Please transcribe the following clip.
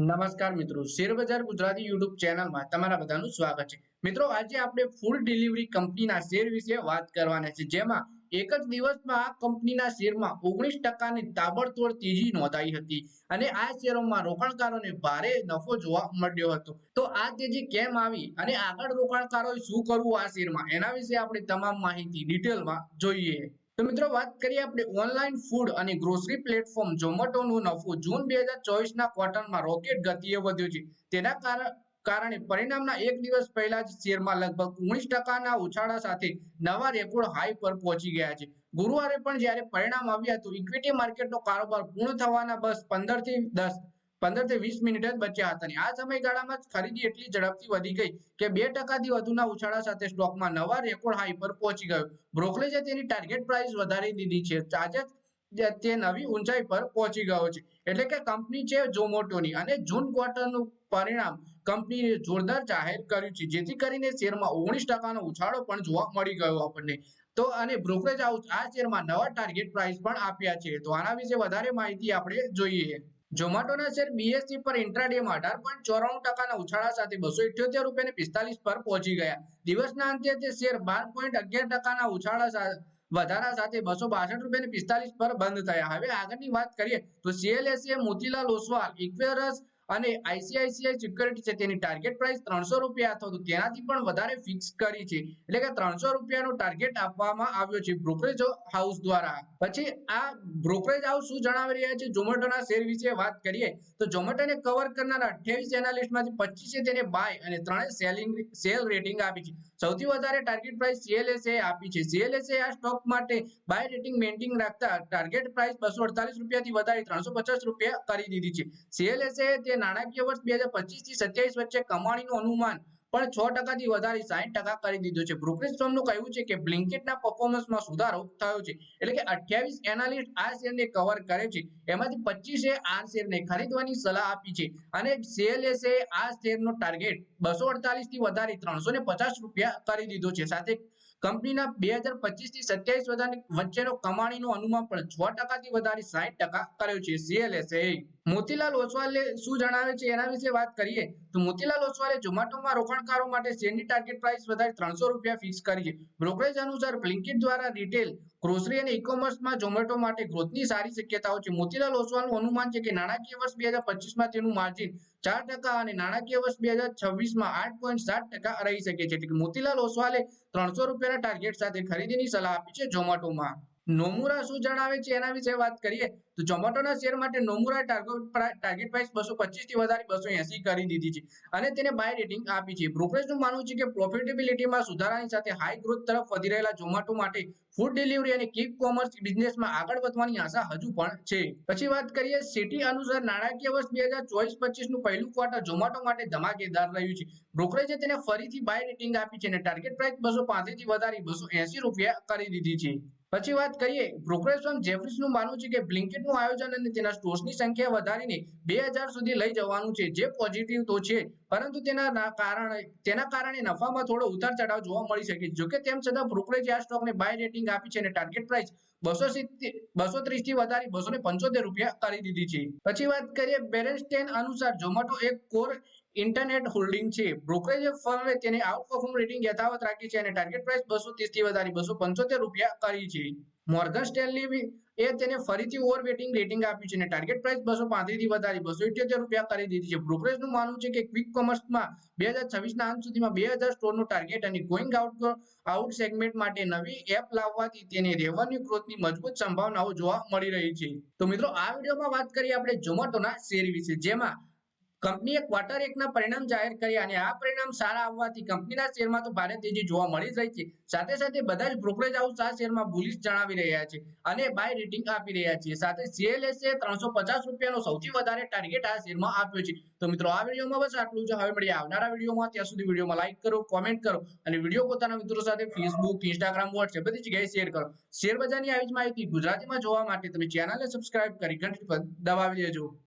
નમસ્કાર મિત્રો, શેરબજાર ગુજરાતી યુટ્યુબ ચેનલમાં તમારા બધાનું સ્વાગત છે. મિત્રો, આજે આપણે ફૂડ ડિલિવરી કંપનીના શેર વિશે વાત કરવાના છે, જેમાં એક જ દિવસમાં આ કંપનીના શેરમાં ઓગણીસ ટકાની તાબડતોડ તેજી નોંધાઈ હતી અને આ શેરોમાં રોકાણકારોને ભારે નફો જોવા મળ્યો હતો. તો આ તેજી કેમ આવી અને આગળ રોકાણકારોએ શું કરવું આ શેરમાં, એના વિશે આપણે તમામ માહિતી ડિટેલમાં જોઈએ. તો મિત્રો વાત કરીએ આપણે ઓનલાઈન ફૂડ અને ગ્રોસરી પ્લેટફોર્મ ઝોમેટોનો નફો. જૂન બે હજાર ચોવીસના ક્વાર્ટરમાં રોકેટ ગતિએ વધ્યો છે. તેના કારણે પરિણામના એક દિવસ પહેલા જ શેરમાં લગભગ ઓગણીસ ટકાના ઉછાળા સાથે નવા રેકોર્ડ હાઈ પર પહોંચી ગયા છે. ગુરુવારે પણ જ્યારે પરિણામ આવ્યા તો ઇક્વિટી માર્કેટનો કારોબાર પૂર્ણ થવાના બસ પંદરથી દસ પંદરથી વીસ મિનિટ જ બચ્યા હતા આ સમયગાળામાં ખરીદી એટલી ઝડપથી વધી ગઈ કે બે ટકાથી વધુના ઉછાળા સાથે સ્ટોકમાં નવા રેકોર્ડ હાઈ પર પહોંચી ગયો. બ્રોકલેજે તેની ટાર્ગેટ પ્રાઇસ વધારી દીધી છે. આજે તે નવી ઊંચાઈ પર પહોંચી ગયો છે. એટલે કે કંપની છે ઝોમેટોની અને જૂન ક્વાર્ટરનું પરિણામ કંપનીએ જોરદાર જાહેર કર્યું છે. જેથી કરીને શેરમાં ઓગણીસ ટકાનો ઉછાળો પણ જોવા મળી ગયો આપણને. તો અને બ્રોકરેજ હાઉસ આ શેરમાં નવા ટાર્ગેટ પ્રાઇસ પણ આપ્યા છે. તો આના વિશે વધારે માહિતી આપણે જોઈએ. ઝોમેટોના શેર બીએસસી પર ઇન્ટ્રાડેમાં અઢાર પોઈન્ટ ચોરાણું ટકાના ઉછાળા સાથે બસો ઇઠ્યોતેર રૂપિયા પિસ્તાલીસ પર પહોંચી ગયા. દિવસના અંતે તે શેર બાર પોઈન્ટ અગિયાર ટકાના ઉછાળા વધારા સાથે બસો બાસઠ રૂપિયા પિસ્તાલીસ પર બંધ થયા. હવે આગળની વાત કરીએ તો સીએલએસએ મોતીલાલ ઓસવાલ ઇક્વેરસ અને આઈસીઆઈસીઆઈ સિક્યોરિટી છે તેની ટાર્ગેટ પ્રાઇસ ત્રણસો રૂપિયા અથવા તો તેનાથી પણ વધારે ફિક્સ કરી છે. એટલે કે ત્રણસો રૂપિયાનો ટાર્ગેટ આપવામાં આવ્યો છે બ્રોકરેજ હાઉસ દ્વારા. પછી આ બ્રોકરેજ હાઉસ શું જણાવી રહ્યા છે? ઝોમેટોના શેર વિશે વાત કરીએ, તો ઝોમેટોને કવર કરનાર અઠ્યાવીસ એનાલિસ્ટમાંથી પચીસે તેને બાય અને ત્રણે સેલિંગ સેલ રેટિંગ આપી છે. સૌથી વધારે ટાર્ગેટ પ્રાઇસ સીએલએસએ આપી છે. સીએલએસએ આ સ્ટોક માટે બાય રેટિંગ મેન્ટેન રાખતા ટાર્ગેટ પ્રાઇસ બસો અડતાલીસ રૂપિયાથી વધારી ત્રણસો પચાસ રૂપિયા કરી દીધી છે. સીએલએસએ તે નાણાકીય વર્ષ બે હજાર પચીસથી સત્યાવીસ વચ્ચે કમાણીનું અનુમાન પણ છ ટકાથી વધારી સાહીઠ ટકા કરી દીધું છે. બ્રોકરેજ ફર્મનું કહ્યું છે કે બ્લિન્કેટના પરફોર્મન્સમાં સુધારો થયો છે. એટલે કે અઠ્યાવીસ એનાલિસ્ટ આ શેરને કવર કરે છે. એમાંથી પચીસે આ શેરને ખરીદવાની સલાહ આપી છે. અને સીએલએસએ આ શેરનો ટાર્ગેટ બસો અડતાલીસથી વધારી ત્રણસો ને પચાસ રૂપિયા કરી દીધો છે. સાથે કંપનીના બે હજાર પચીસથી સત્યાવીસ વચ્ચેનો કમાણીનો અનુમાન પણ છ ટકાથી વધારી સાહીઠ ટકા કર્યો છે. સીએલએસએ મોતીલાલ ઓસવાલે શું જણાવે છે એના વિશે વાત કરીએ તો મોતીલાલ ઓસવાલે ઝોમેટોમાં રોકાણકારો માટે શેરની ટાર્ગેટ પ્રાઇસ વધારી ત્રણસો રૂપિયા ફિક્સ કરી છે. બ્રોકરેજ અનુસાર બ્લિંકિટ દ્વારા રિટેલ ગ્રોસરી અને ઇકોમર્સમાં કોમર્સમાં ઝોમેટો માટે ગ્રોથની સારી શક્યતાઓ છે. મોતીલાલ ઓસવાલનું અનુમાન છે કે નાણાકીય વર્ષ બે હજાર પચીસમાં તેનું માર્જિન ચાર ટકા અને નાણાકીય વર્ષ બે હજાર છવ્વીસમાં આઠ પોઈન્ટ સાત ટકા રહી શકે છે. એટલે કે મોતીલાલ ઓસવાલે ત્રણસો રૂપિયાના ટાર્ગેટ સાથે ખરીદીની સલાહ આપી છે ઝોમેટોમાં. નોમુરા શું જણાવે છે એના વિશે વાત કરીએ, તો ઝોમેટોના શેર માટે નોમુરા ટાર્ગેટ પ્રાઇસ બસો થી વધારે બસો એસી કરી દીધી છે અને તેને બાય રેટિંગ આપી છે. બ્રોકરેજનું માનવું છે કે પ્રોફિટેબિલિટીમાં સુધારાની સાથે હાઈ ગ્રોથ તરફ વધી રહેલા ઝોમેટો માટે ફૂડ ડિલિવરી અને કિક કોમર્સ બિઝનેસમાં આગળ વધવાની આશા હજુ પણ છે. પછી વાત કરીએ સિટી અનુસાર નાણાકીય વર્ષ બે હજાર ચોવીસ પચીસનું પહેલું ક્વાર્ટર ઝોમેટો માટે ધમાકેદાર રહ્યું છે. બ્રોકરેજે તેને ફરીથી બાય રેટિંગ આપી છે અને ટાર્ગેટ પ્રાઇસ બસો થી વધારી બસો રૂપિયા કરી દીધી છે. પછી વાત કરીએ બ્રોકરેજ ફર્મ જેફરીસનું માનવું છે કે બ્લિંકેટનું આયોજન અને તેના સ્ટોર્સની સંખ્યા વધારીને બે સુધી લઈ જવાનું છે. જે પોઝિટિવ તો છે, પરંતુ તેના કારણે તેના કારણે નફામાં થોડો ઉતાર ચઢાવ જોવા મળી શકે. જોકે તેમ છતાં બ્રોકરેજે આ સ્ટોકને બાય રેટિંગ આપી છે અને ટાર્ગેટ પ્રાઇસ બસો બસો ત્રીસથી વધારી બસો પંચોતેર રૂપિયા કરી દીધી છે. પછી વાત કરીએ બેરેન્સ્ટેન અનુસાર ઝોમેટો એક કોર ઇન્ટરનેટ હોલ્ડિંગ છે. બ્રોકરેજ ફર્મે તેની આઉટ પરફોર્મ રેટિંગ યથાવત રાખી છે અને ટાર્ગેટ પ્રાઇસ બસો થી વધારી, બસો પંચોતેર રૂપિયા કરી છે. મોર્ગન સ્ટેનલી એ તેને ફરીથી ઓવર વેટિંગ રેટિંગ આપ્યું છે અને ટાર્ગેટ પ્રાઇસ બસો થી વધારી, બસો ઇઠ્યોતેર રૂપિયા કરી દીધી છે. બ્રોકરેજનું માનવું છે કે ક્વિક કોમર્સમાં બે હજાર છવ્વીસના અંત સુધીમાં બે હજાર સ્ટોરનું ટાર્ગેટ અને ગોઈંગ આઉટ આઉટ સેગમેન્ટ માટે નવી એપ લાવવાથી તેની રેવન્યુ ગ્રોથની મજબૂત સંભાવનાઓ જોવા મળી રહી છે. તો મિત્રો, આ વિડીયોમાં વાત કરીએ આપણે ઝોમેટોના શેર વિશે, જેમાં કંપનીએ ક્વાર્ટર એકના પરિણામ જાહેર કર્યા અને આ પરિણામ સારા આવવાથી કંપનીના શેરમાં તો ભારે તેજી જોવા મળી રહી છે. સાથે સાથે બધા જ બ્રોકરેજ હાઉસ આ શેરમાં બુલિશ જણાવી રહ્યા છે અને બાય રેટિંગ આપી રહ્યા છે. સાથે સીએલએસએ ત્રણસો પચાસ રૂપિયાનો સૌથી વધારે ટાર્ગેટ આ શેરમાં આપ્યો છે. તો મિત્રો, આ વિડીયોમાં બસ આટલું જ. હવે મળીએ આવનારા વિડીયોમાં. ત્યાં સુધી વિડીયોમાં લાઇક કરો કોમેન્ટ કરો અને વીડિયો પોતાના મિત્રો સાથે ફેસબુક ઇન્સ્ટાગ્રામ વોટ્સએપ બધી જગ્યાએ શેર કરો. શેર બજારની આવી જ માહિતી ગુજરાતીમાં જોવા માટે તમે ચેનલને સબસ્ક્રાઇબ કરી ઘંટી પર દબાવી દેજો.